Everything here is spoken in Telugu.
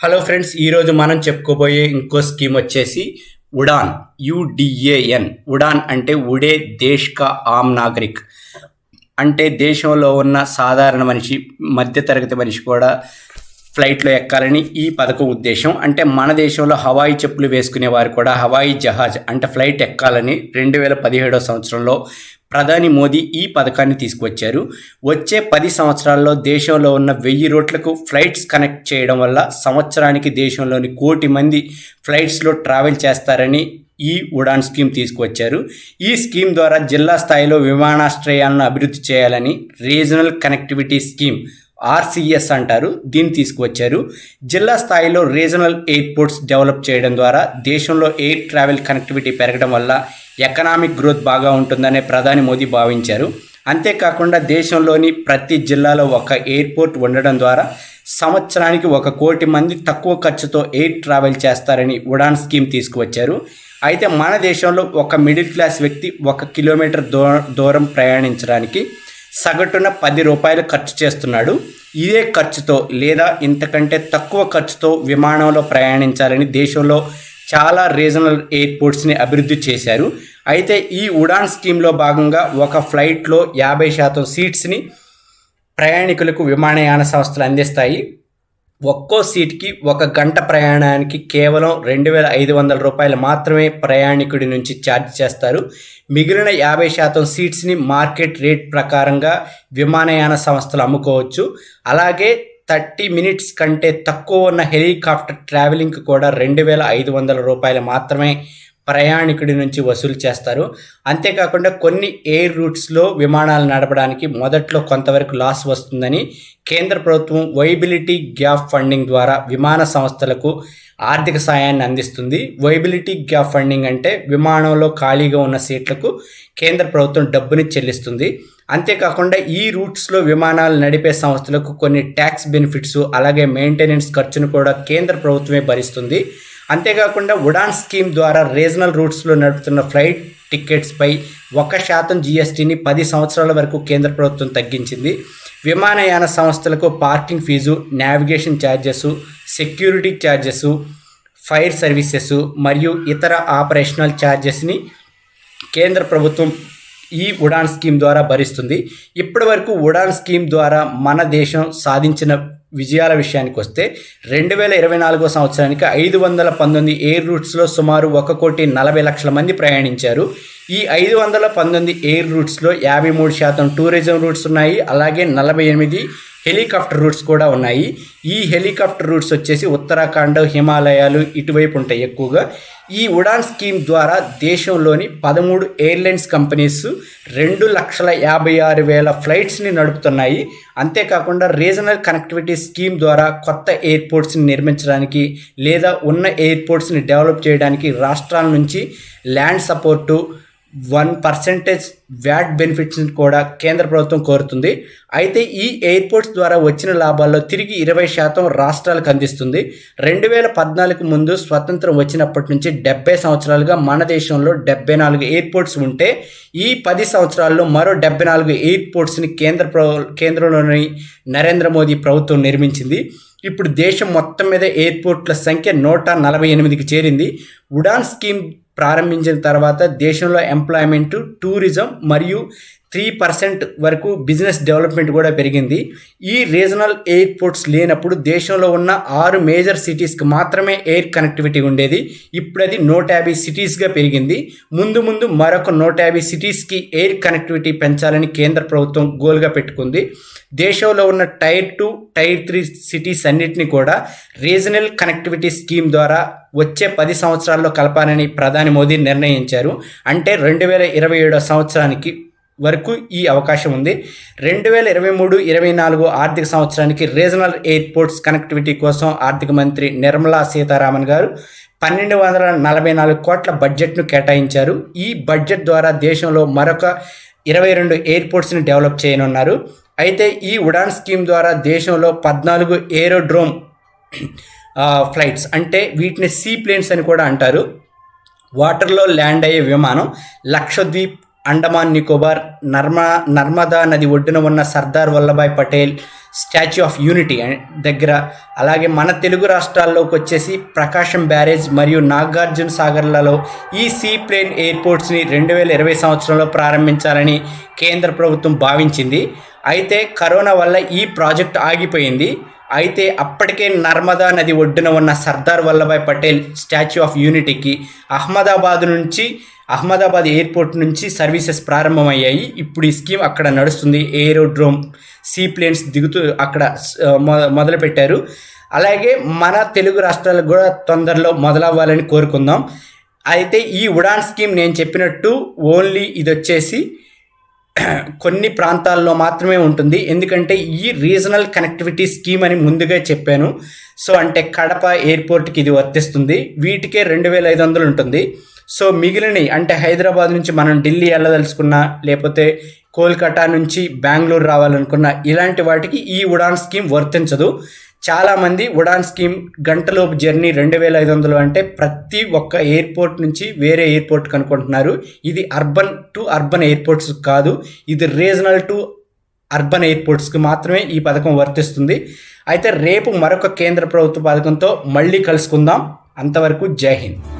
హలో ఫ్రెండ్స్ ఈరోజు మనం చెప్పుకోబోయే ఇంకో స్కీమ్ వచ్చేసి ఉడాన్ యుడిఏఎన్ ఉడాన్ అంటే ఉడే దేశ్ కా ఆమ్ నాగరిక్. అంటే దేశంలో ఉన్న సాధారణ మనిషి మధ్యతరగతి మనిషి కూడా ఫ్లైట్లో ఎక్కాలని ఈ పథకం ఉద్దేశం. అంటే మన దేశంలో హవాయి చెప్పులు వేసుకునే వారు కూడా హవాయి జహాజ్ అంటే ఫ్లైట్ ఎక్కాలని రెండు వేల పదిహేడో సంవత్సరంలో ప్రధాని మోదీ ఈ పథకాన్ని తీసుకువచ్చారు. వచ్చే పది సంవత్సరాల్లో దేశంలో ఉన్న వెయ్యి రోడ్లకు ఫ్లైట్స్ కనెక్ట్ చేయడం వల్ల సంవత్సరానికి దేశంలోని కోటి మంది ఫ్లైట్స్లో ట్రావెల్ చేస్తారని ఈ ఉడాన్ స్కీమ్ తీసుకువచ్చారు. ఈ స్కీమ్ ద్వారా జిల్లా స్థాయిలో విమానాశ్రయాలను అభివృద్ధి చేయాలని రీజనల్ కనెక్టివిటీ స్కీమ్ ఆర్సిఎస్ అంటారు. దీన్ని తీసుకువచ్చారు. జిల్లా స్థాయిలో రీజనల్ ఎయిర్పోర్ట్స్ డెవలప్ చేయడం ద్వారా దేశంలో ఎయిర్ ట్రావెల్ కనెక్టివిటీ పెరగడం వల్ల ఎకనామిక్ గ్రోత్ బాగా ఉంటుందనే ప్రధాని మోదీ భావించారు. అంతేకాకుండా దేశంలోని ప్రతి జిల్లాలో ఒక ఎయిర్పోర్ట్ ఉండడం ద్వారా సంవత్సరానికి ఒక కోటి మంది తక్కువ ఖర్చుతో ఎయిర్ ట్రావెల్ చేస్తారని ఉడాన్ స్కీమ్ తీసుకువచ్చారు. అయితే మన దేశంలో ఒక మిడిల్ క్లాస్ వ్యక్తి ఒక కిలోమీటర్ దూర దూరం ప్రయాణించడానికి సగటున పది రూపాయలు ఖర్చు చేస్తున్నాడు. ఇదే ఖర్చుతో లేదా ఇంతకంటే తక్కువ ఖర్చుతో విమానంలో ప్రయాణించాలని దేశంలో చాలా రీజనల్ ఎయిర్పోర్ట్స్ని అభివృద్ధి చేశారు. అయితే ఈ ఉడాన్ స్కీమ్లో భాగంగా ఒక ఫ్లైట్లో యాభై శాతం సీట్స్ని ప్రయాణికులకు విమానయాన సంస్థలు అందిస్తాయి. ఒక్కో సీట్కి ఒక గంట ప్రయాణానికి కేవలం రెండు వేల ఐదు వందల రూపాయలు మాత్రమే ప్రయాణికుడి నుంచి ఛార్జ్ చేస్తారు. మిగిలిన యాభై శాతం సీట్స్ని మార్కెట్ రేట్ ప్రకారంగా విమానయాన సంస్థలు అమ్ముకోవచ్చు. అలాగే థర్టీ మినిట్స్ కంటే తక్కువ ఉన్న హెలికాప్టర్ ట్రావెలింగ్కి కూడా రెండు వేల ఐదు వందల రూపాయలు మాత్రమే ప్రయాణికుడి నుంచి వసూలు చేస్తారు. అంతేకాకుండా కొన్ని ఎయిర్ రూట్స్లో విమానాలు నడపడానికి మొదట్లో కొంతవరకు లాస్ వస్తుందని కేంద్ర ప్రభుత్వం వైబిలిటీ గ్యాప్ ఫండింగ్ ద్వారా విమాన సంస్థలకు ఆర్థిక సాయాన్ని అందిస్తుంది. వైబిలిటీ గ్యాప్ ఫండింగ్ అంటే విమానంలో ఖాళీగా ఉన్న సీట్లకు కేంద్ర ప్రభుత్వం డబ్బుని చెల్లిస్తుంది. అంతేకాకుండా ఈ రూట్స్లో విమానాలు నడిపే సంస్థలకు కొన్ని ట్యాక్స్ బెనిఫిట్స్ అలాగే మెయింటెనెన్స్ ఖర్చును కూడా కేంద్ర ప్రభుత్వమే భరిస్తుంది. అంతేకాకుండా ఉడాన్ స్కీమ్ ద్వారా రీజనల్ రూట్స్లో నడుపుతున్న ఫ్లైట్ టికెట్స్పై ఒక శాతం జీఎస్టీని పది సంవత్సరాల వరకు కేంద్ర ప్రభుత్వం తగ్గించింది. విమానయాన సంస్థలకు parking fee navigation charges security charges fire services మరియు ఇతర ఆపరేషనల్ ఛార్జెస్ని కేంద్ర ప్రభుత్వం ఈ ఉడాన్ స్కీమ్ ద్వారా భరిస్తుంది. ఇప్పటి వరకు ఉడాన్ స్కీమ్ ద్వారా మన దేశం సాధించిన విజయాల విషయానికి వస్తే రెండు వేల ఇరవై నాలుగో సంవత్సరానికి ఐదు వందల పంతొమ్మిది ఎయిర్ రూట్స్లో సుమారు ఒక కోటి నలభై లక్షల మంది ప్రయాణించారు. ఈ ఐదు వందల పంతొమ్మిది ఎయిర్ రూట్స్లో యాభై మూడు శాతం టూరిజం రూట్స్ ఉన్నాయి. అలాగే నలభై ఎనిమిది హెలికాప్టర్ రూట్స్ కూడా ఉన్నాయి. ఈ హెలికాప్టర్ రూట్స్ వచ్చేసి ఉత్తరాఖండ్ హిమాలయాలు ఇటువైపు ఉంటాయి ఎక్కువగా. ఈ ఉడాన్ స్కీమ్ ద్వారా దేశంలోని పదమూడు ఎయిర్లైన్స్ కంపెనీస్ రెండు లక్షల యాభై ఆరు వేల ఫ్లైట్స్ని నడుపుతున్నాయి. అంతేకాకుండా రీజనల్ కనెక్టివిటీ స్కీమ్ ద్వారా కొత్త ఎయిర్పోర్ట్స్ని నిర్మించడానికి లేదా ఉన్న ఎయిర్పోర్ట్స్ని డెవలప్ చేయడానికి రాష్ట్రాల నుంచి land support one percentage VAT బెనిఫిట్స్ని కూడా కేంద్ర ప్రభుత్వం కోరుతుంది. అయితే ఈ ఎయిర్పోర్ట్స్ ద్వారా వచ్చిన లాభాల్లో తిరిగి ఇరవై శాతం రాష్ట్రాలకు అందిస్తుంది. రెండు వేల పద్నాలుగు ముందు స్వతంత్రం వచ్చినప్పటి నుంచి డెబ్బై సంవత్సరాలుగా మన దేశంలో డెబ్బై నాలుగు ఎయిర్పోర్ట్స్ ఉంటే ఈ పది సంవత్సరాల్లో మరో డెబ్బై నాలుగు ఎయిర్పోర్ట్స్ని కేంద్ర కేంద్రంలోని నరేంద్ర మోదీ ప్రభుత్వం నిర్మించింది. ఇప్పుడు దేశం మొత్తం మీద ఎయిర్పోర్ట్ల సంఖ్య నూట నలభై ఎనిమిదికి చేరింది. ఉడాన్ స్కీమ్ ప్రారంభించిన తర్వాత దేశంలో ఎంప్లాయ్మెంట్ టూరిజం మరియు త్రీ పర్సెంట్ వరకు బిజినెస్ డెవలప్మెంట్ కూడా పెరిగింది. ఈ రీజనల్ ఎయిర్పోర్ట్స్ లేనప్పుడు దేశంలో ఉన్న ఆరు మేజర్ సిటీస్కి మాత్రమే ఎయిర్ కనెక్టివిటీ ఉండేది. ఇప్పుడు అది నూట యాభై సిటీస్గా పెరిగింది. ముందు ముందు మరొక నూట యాభై సిటీస్కి ఎయిర్ కనెక్టివిటీ పెంచాలని కేంద్ర ప్రభుత్వం గోల్గా పెట్టుకుంది. దేశంలో ఉన్న tier two tier three cities అన్నిటిని కూడా రీజనల్ కనెక్టివిటీ స్కీమ్ ద్వారా వచ్చే పది సంవత్సరాల్లో కలపాలని ప్రధాని మోదీ నిర్ణయించారు. అంటే రెండు వేల ఇరవై ఏడో సంవత్సరానికి వరకు ఈ అవకాశం ఉంది. రెండు వేల ఇరవై మూడు ఇరవై నాలుగు ఆర్థిక సంవత్సరానికి రీజనల్ ఎయిర్పోర్ట్స్ కనెక్టివిటీ కోసం ఆర్థిక మంత్రి నిర్మలా సీతారామన్ గారు పన్నెండు వందల నలభై నాలుగు కోట్ల బడ్జెట్ను కేటాయించారు. ఈ బడ్జెట్ ద్వారా దేశంలో మరొక ఇరవై రెండు ఎయిర్పోర్ట్స్ని డెవలప్ చేయనున్నారు. అయితే ఈ ఉడాన్ స్కీమ్ ద్వారా దేశంలో పద్నాలుగు ఏరోడ్రోమ్ ఫ్లైట్స్ అంటే వీటిని సీ ప్లేన్స్ అని కూడా అంటారు. వాటర్లో ల్యాండ్ అయ్యే విమానం లక్షద్వీప్ అండమాన్ నికోబార్ నర్మ నర్మదా నది ఒడ్డున ఉన్న Sardar Vallabhbhai Patel Statue of Unity దగ్గర అలాగే మన తెలుగు రాష్ట్రాల్లోకి వచ్చేసి ప్రకాశం బ్యారేజ్ మరియు నాగార్జున సాగర్లలో ఈ సీ ప్లేన్ ఎయిర్పోర్ట్స్ని రెండు వేల ఇరవై సంవత్సరంలో ప్రారంభించాలని కేంద్ర ప్రభుత్వం భావించింది. అయితే కరోనా వల్ల ఈ ప్రాజెక్ట్ ఆగిపోయింది. అయితే అప్పటికే నర్మదా నది ఒడ్డున ఉన్న సర్దార్ వల్లభాయ్ పటేల్ స్టాచ్యూ ఆఫ్ యూనిటీకి అహ్మదాబాద్ నుంచి అహ్మదాబాద్ ఎయిర్పోర్ట్ నుంచి సర్వీసెస్ ప్రారంభమయ్యాయి. ఇప్పుడు ఈ స్కీమ్ అక్కడ నడుస్తుంది. ఏరోడ్రోమ్ సీ ప్లేన్స్ దిగుతూ అక్కడ మొ- మొదలుపెట్టారు. అలాగే మన తెలుగు రాష్ట్రాలకు కూడా తొందరలో మొదలవ్వాలని కోరుకుందాం. అయితే ఈ ఉడాన్ స్కీమ్ నేను చెప్పినట్టు ఓన్లీ ఇది వచ్చేసి కొన్ని ప్రాంతాల్లో మాత్రమే ఉంటుంది. ఎందుకంటే ఈ రీజనల్ కనెక్టివిటీ స్కీమ్ అని ముందుగా చెప్పాను. సో అంటే కడప ఎయిర్పోర్ట్కి ఇది వర్తిస్తుంది. వీటికే రెండు వేల ఐదు వందలు ఉంటుంది. సో మిగిలిన అంటే హైదరాబాద్ నుంచి మనం ఢిల్లీ వెళ్ళదలుచుకున్నా లేకపోతే కోల్కతా నుంచి బెంగళూరు రావాలనుకున్నా ఇలాంటి వాటికి ఈ ఉడాన్ స్కీమ్ వర్తించదు. చాలామంది ఉడాన్ స్కీమ్ గంటలోపు జర్నీ రెండు వేల ఐదు వందలు అంటే ప్రతి ఒక్క ఎయిర్పోర్ట్ నుంచి వేరే ఎయిర్పోర్ట్కి అనుకుంటున్నారు ఇది అర్బన్ టు అర్బన్ ఎయిర్పోర్ట్స్ కాదు ఇది రీజనల్ టు అర్బన్ ఎయిర్పోర్ట్స్కి మాత్రమే ఈ పథకం వర్తిస్తుంది. అయితే రేపు మరొక కేంద్ర ప్రభుత్వ పథకంతో మళ్ళీ కలుసుకుందాం. అంతవరకు జై హింద్.